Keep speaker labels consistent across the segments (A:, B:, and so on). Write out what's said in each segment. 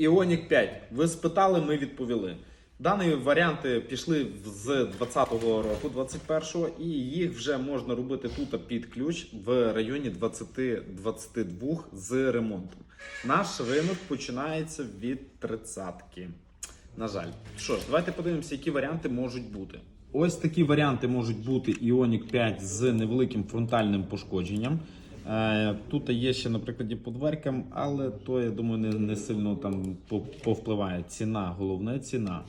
A: Ioniq 5. Ви спитали, ми відповіли. Дані варіанти пішли з 20-го року, 21-го, і їх вже можна робити тут під ключ в районі 20-22 з ремонтом. Наш ринок починається від 30-ки. На жаль. Що ж, давайте подивимося, які варіанти можуть бути. Ось такі варіанти можуть бути Ioniq 5 з невеликим фронтальним пошкодженням. Е, Тут є ще, наприклад, по дверкам, але то, я думаю, не, не сильно там повпливає. Ціна, головне ціна.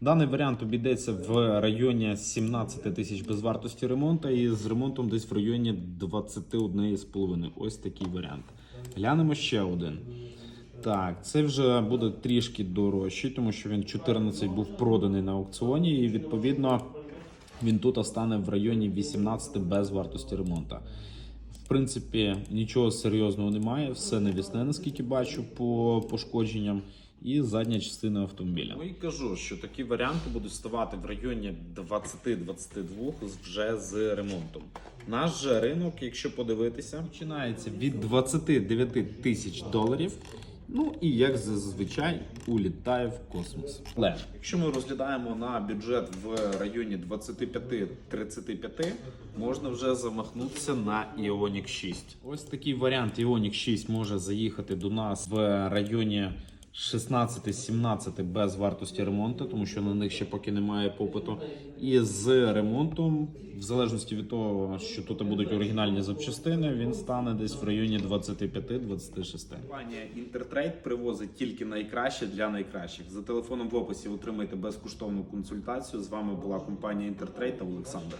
A: Даний варіант обійдеться в районі 17 тисяч без вартості ремонту і з ремонтом десь в районі 21,5. Ось такий варіант. Глянемо ще один. Так, це вже буде трішки дорожчий, тому що він 14 був проданий на аукціоні, і відповідно він тут стане в районі 18 без вартості ремонту. В принципі, нічого серйозного немає, все навісне, наскільки бачу, по пошкодженням. І задня частина автомобіля. Ну і кажу, що такі варіанти будуть ставати в районі 20-22 вже з ремонтом. Наш же ринок, якщо подивитися, починається від 29 тисяч доларів. Ну і як зазвичай улітає в космос. Але якщо ми розглядаємо на бюджет в районі 25-35, можна вже замахнутися на Іонік 6. Ось такий варіант Іонік 6 може заїхати до нас в районі 16-17 без вартості ремонту, тому що на них ще поки немає попиту. І з ремонтом, в залежності від того, що тут будуть оригінальні запчастини, він стане десь в районі 25-26. Компанія Інтертрейд привозить тільки найкраще для найкращих. За телефоном в описі отримайте безкоштовну консультацію. З вами була компанія Інтертрейд та Олександр.